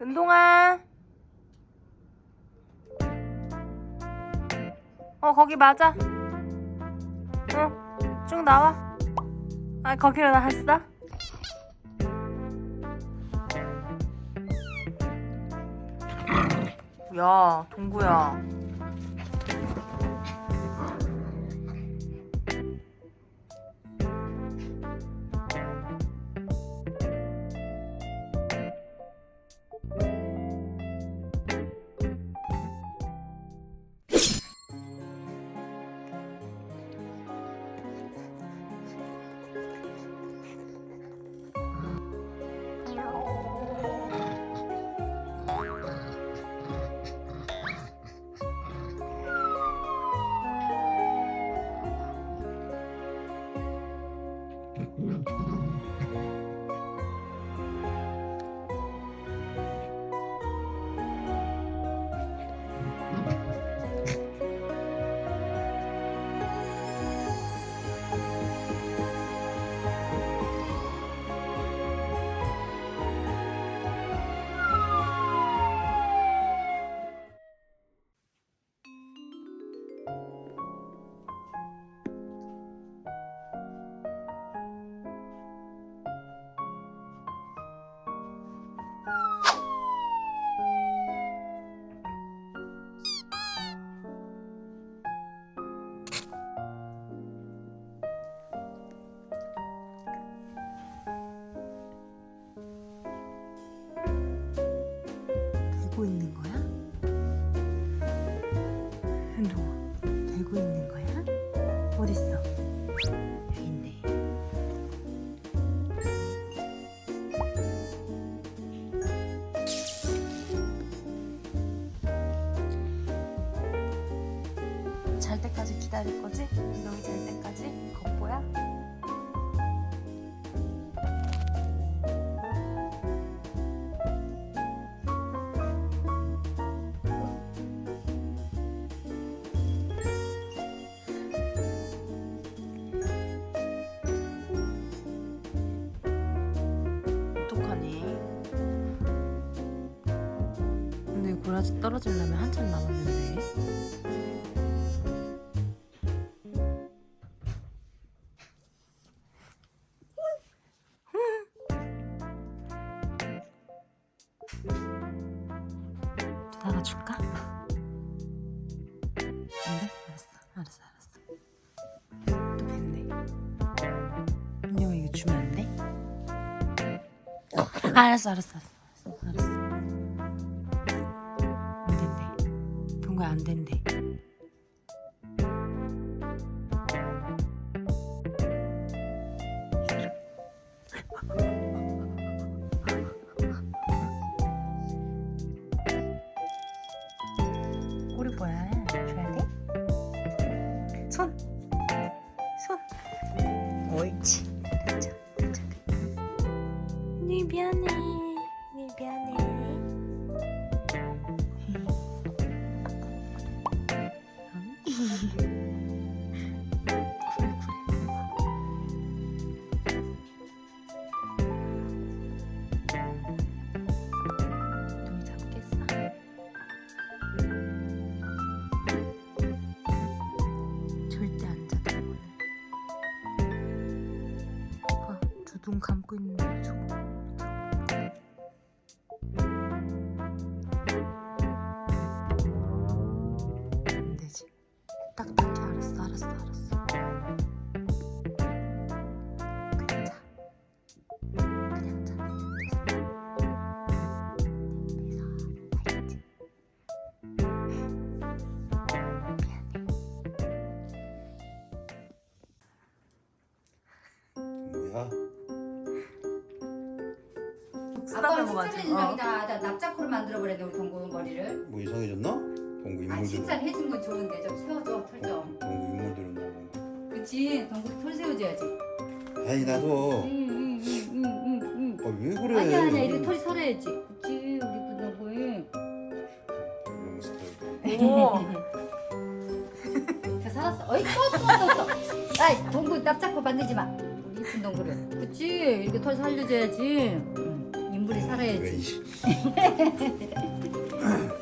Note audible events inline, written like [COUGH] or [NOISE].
은동아. 어, 거기 맞아. 어, 쭉 나와. 아, 거기로 나왔어? 야, 동구야. 있는 거야? 잘 때까지 기다릴 거지? 은동이 잘 때까지? 겉보야? 고라지 떨어지려면 한참 남았는데. 나가 줄까? 안 돼? 알았어, 알았어, 알았어. 또 뱉네. 은영아 이거 주면 안 돼? 알았어, 알았어, 알았어, 알았어. 안 된대. 동거야 안 된대. 꼬리 뭐야? 줘야 돼? 손, 손. 옳지. 잘했죠. 자, 네 미안해. 봐, 두둥 감고 있는데 저거. 아빠는 진짜 해준다기다. 나 납작코를 만들어버렸네 우리 동구 머리를. 뭐 이상해졌나? 동구 아 인물들 진짜 해준 건 좋은데 좀 세워줘 털 좀. 동구 인물들은 나오는 그치 동구 털 세워줘야지. 거. 아니 나도 응응응응응응. 아, 왜 그래? 아니야 아니야 이렇게 털이 살아야지. 그치 우리 그 동구에. 이런 스타일. 오. 다 살았어. 어이 또또또 또. 아이 동구 납작코 만들지 마. 우리 이쁜 동구를. 그치 이렇게 털 살려줘야지. 물이 어, 살아야지. [LAUGHS]